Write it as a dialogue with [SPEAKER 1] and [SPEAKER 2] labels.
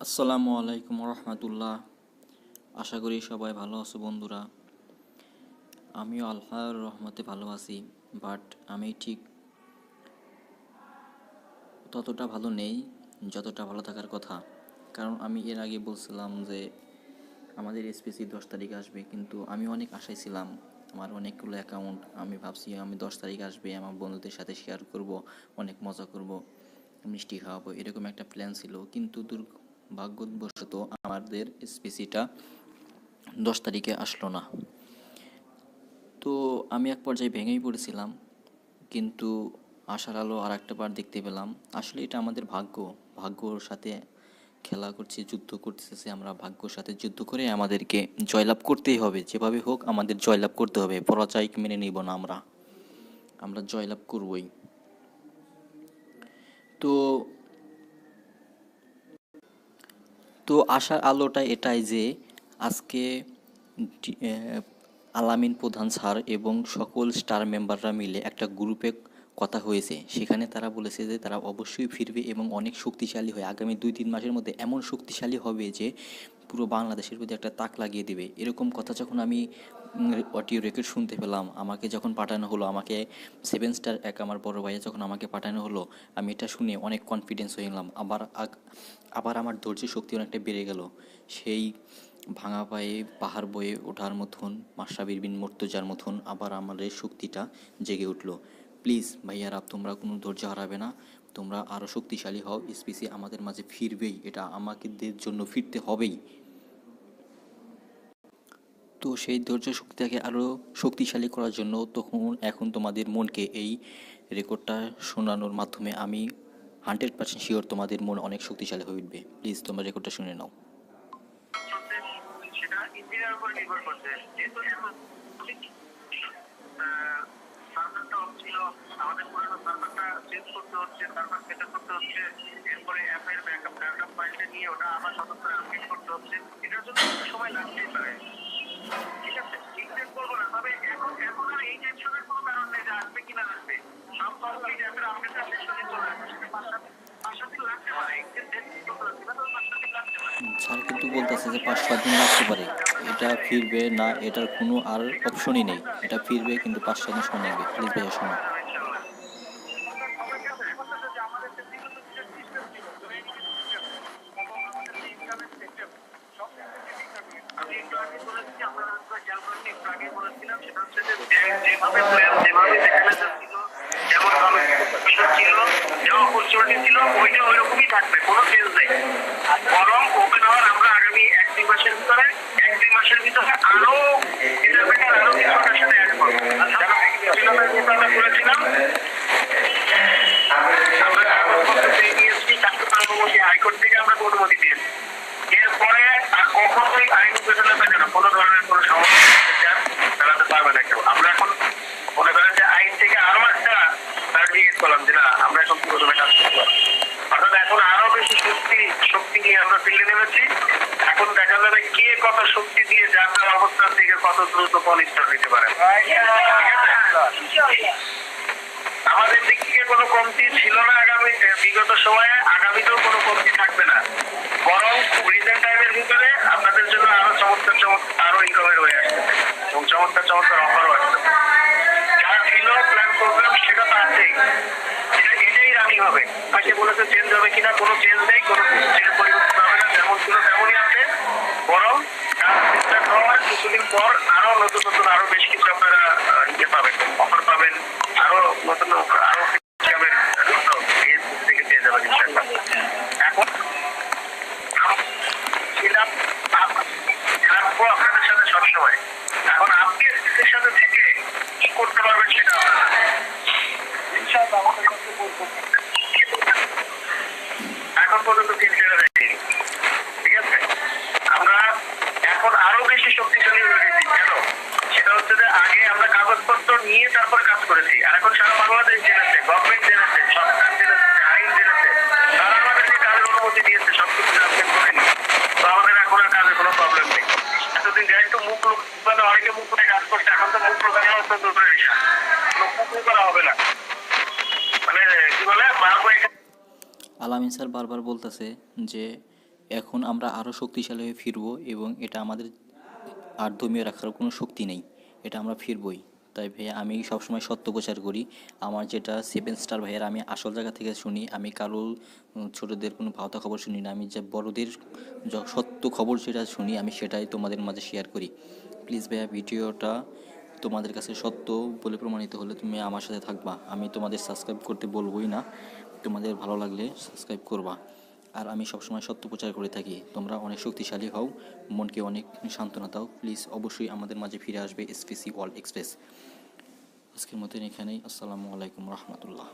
[SPEAKER 1] আসসালামু আলাইকুম রহমতুল্লাহ। আশা করি সবাই ভালো আছো বন্ধুরা। আমিও আল্লাহর রহমতে ভালো আছি বাট আমি ঠিক ততটা ভালো নেই, যতটা ভালো থাকার কথা। কারণ আমি এর আগে বলছিলাম যে, আমাদের এসপিসি দশ তারিখ আসবে, কিন্তু আমি অনেক আশায় ছিলাম। আমার অনেকগুলো অ্যাকাউন্ট আমি ভাবছি আমি দশ তারিখ আসবে, আমার বন্ধুদের সাথে শেয়ার করব, অনেক মজা করব, মিষ্টি খাওয়াবো, এরকম একটা প্ল্যান ছিল। কিন্তু দুর্ভাগ্যবশত আমাদের এসপিসিটা দশ তারিখে আসলো না। তো আমি এক পর্যায়ে ভেঙেই পড়েছিলাম, কিন্তু আশার আলো আর একটা বার দেখতে পেলাম। আসলে এটা আমাদের ভাগ্য। ভাগ্যর সাথে খেলা করছি, যুদ্ধ করতেছে আমরা। ভাগ্যর সাথে যুদ্ধ করে আমাদেরকে জয়লাভ করতেই হবে। যেভাবে হোক আমাদের জয়লাভ করতে হবে। পরাজয় মেনে নিব না আমরা। আমরা জয়লাভ করবই। তো তো আশার আলোটা এটাই যে আজকে আলামিন প্রধান স্যার এবং সকল স্টার মেম্বাররা মিলে একটা গ্রুপে কথা হয়েছে, সেখানে তারা বলেছে যে তারা অবশ্যই ফিরবে এবং অনেক শক্তিশালী হয়ে আগামী দুই তিন মাসের মধ্যে এমন শক্তিশালী হবে যে পুরো বাংলাদেশের প্রতি একটা তাক লাগিয়ে দেবে। এরকম কথা যখন আমি অডিও রেকর্ড শুনতে পেলাম, আমাকে যখন পাঠানো হলো, আমাকে সেভেন স্টার এক আমার বড় ভাইয়া যখন আমাকে পাঠানো হলো, আমি এটা শুনে অনেক কনফিডেন্স হয়ে গেলাম। আবার আবার আমার ধৈর্য শক্তি অনেকটা বেড়ে গেল। সেই ভাঙা পায়ে, পাহাড় বয়ে ওঠার মতন মাসাবির বিন মর্তজার মতন আবার আমাদের শক্তিটা জেগে উঠল। প্লিজ ভাইয়ারা তোমরা কোনো ধৈর্য হারাবে না, তোমরা আরও শক্তিশালী হও এসপিসি আমাদের মাঝে ফিরবেই, এটা আমাদের জন্য ফিরতে হবেই। তো সেই ধৈর্য শক্তিটাকে আরও শক্তিশালী করার জন্য তখন, এখন তোমাদের মনকে এই রেকর্ডটা শোনানোর মাধ্যমে আমি হান্ড্রেড পার্সেন্ট শিওর তোমাদের মন অনেক শক্তিশালী হয়ে উঠবে। প্লিজ তোমরা রেকর্ডটা শুনে নাও।
[SPEAKER 2] সেটা উপর নির্ভর করছে। যেহেতু এখন আহ, সার্ভারটা অফ ছিল আমাদের পুরোনো সার্ভারটা চেঞ্জ করতে হচ্ছে সার্ভার সেট করতে হচ্ছে। এরপরে অ্যাপের ব্যাকআপ ব্যাকআপ ফাইলটা নিয়ে ওটা আবার সতর্ক আপডেট করতে হচ্ছে। এটার জন্য সময় লাগতেই পারে। ঠিক আছে? ইনভেস্ট করব না, তবে এখন এখন আর এই টেনশনের কোনো কারণ নেই যে আসবে কিনা আসবে। সব কমপ্লিট অ্যাপের আপডেটটা শেষ হয়ে চলে আসবে। সেটা পাঁচ না
[SPEAKER 1] স্যার কিন্তু বলতেছে যে পাঁচ সাত দিন লাগতে পারে। এটা ফিরবে না, এটার কোনো আর অপশনই নেই। এটা ফিরবে কিন্তু পাঁচ সাত দিন সময় লাগবে প্লিজ ভাইয়া, শোনো।
[SPEAKER 2] ছিল ওইটা ওইরকমই থাকবে কোনো চেঞ্জ নেই বরং ওপেন হওয়ার আমরা আগামী এক মাসের ভিতরে, এক দুই মাসের ভিতরে আরও এটার ব্যাপারে আরও কিছু ওটার সাথে অ্যাড করব সিলেবাস যেটা আমরা করেছিলাম আমরা কাগজপত্র পেয়ে গিয়েছি চাকরি অনুমতি হাইকোর্ট থেকে আমরা অনুমতি পেয়েছি এরপরে আর কখনোই আইন পেছনে থাকে না কোনো ধরনের কোনো সমস্যা চালাতে পারবে না কেউ আমরা এখন মনে করেন যে আইন থেকে আরও একটা সার্টিফিকেট করলাম যে না, আমরা এখন প্রথমে কাজ করব অর্থাৎ এখন আরও বেশি শক্তি শক্তি নিয়ে আমরা ফিল্ডে নেমেছি। এখন দেখা যাবে কে কত শক্তি দিয়ে যার যার অবস্থান থেকে কত দ্রুত পরিষ্কার দিতে পারে। আমাদের দিক থেকে কোনো কমতি ছিল না আগামী, বিগত সময়ে? আগামীতেও কোনো কমতি থাকবে না। বরং রিসেন্ট টাইমের ভিতরে চমৎকার চমৎকার, আরও ইনকমের হয়ে আসবে এবং চমৎকার চমৎকার অফারও আসবে যা ছিল প্ল্যান প্রোগ্রাম সেটা তো আছেই। এটা এটাই রানিং হবে। পাশে বলেছে চেঞ্জ হবে কিনা, কোনো চেঞ্জ নেই, কোনো চেঞ্জ পরিবর্তন হবে না, যেমন ছিল তেমনই আছে। বরং হওয়ার কিছুদিন পর আরও নতুন নতুন, আরও বেশ কিছু আপনারা ইয়ে পাবেন অফার পাবেন, আরও নতুন, আরও কিছু পাবেন নতুন এই থেকে পেয়ে যাবেন ইনশাআল্লাহ এখন আম- ছিলাম আপ- থাকব আপনাদের সাথে সবসময়। এখন আপনি এদের থেকে কি করতে পারবেন সেটা ইনশাআল্লাহ আমাদের কাছে বলব। এখন পর্যন্ত তিন ছেড়ে দেয়নি ঠিক আছে? আমরা এখন আরও বেশি শক্তিশালী হয়ে গেছি। কেন? সেটা হচ্ছে যে আগে আমরা কাগজপত্র নিয়ে তারপর কাজ করেছি। আর এখন সারা বাংলাদেশ জেনেছে গভর্নমেন্ট জেনেছে সরকার জেনেছে আইন জেনেছে তারা আমাদেরকে কাজের অনুমতি দিয়েছে সবকিছু আপডেট করে নি তো আমাদের এখন আর কাজে কোনো প্রবলেম নেই এতদিন যা একটু মানে মানে
[SPEAKER 1] আলামিন স্যার বারবার বলতেছে যে এখন আমরা আরও শক্তিশালী হয়ে ফিরবো এবং এটা আমাদের আর দমিয়ে রাখার কোনো শক্তি নেই। এটা আমরা ফিরবই। তাই ভাইয়া আমি সবসময় সত্য প্রচার করি। আমার যেটা সেভেন স্টার ভাইয়ের আমি আসল জায়গা থেকে শুনি, আমি কারও ছোটদের কোনো ভাওতা খবর শুনি না, আমি যে বড়দের সত্য খবর যেটা শুনি, আমি সেটাই তোমাদের মাঝে শেয়ার করি। প্লিজ ভাইয়া, ভিডিওটা তোমাদের কাছে সত্য বলে প্রমাণিত হলে তুমি আমার সাথে থাকবা। আমি তোমাদের সাবস্ক্রাইব করতে বলবোই না। তোমাদের ভালো লাগলে সাবস্ক্রাইব করবা। আর আমি সবসময় সত্য প্রচার করে থাকি। তোমরা অনেক শক্তিশালী হও, মনকে অনেক সান্ত্বনা দাও। প্লিজ অবশ্যই আমাদের মাঝে ফিরে আসবে এসপিসি ওয়ার্ল্ড এক্সপ্রেস আজকের মতন এখানেই। আসসালামু আলাইকুম রহমতুল্লাহ।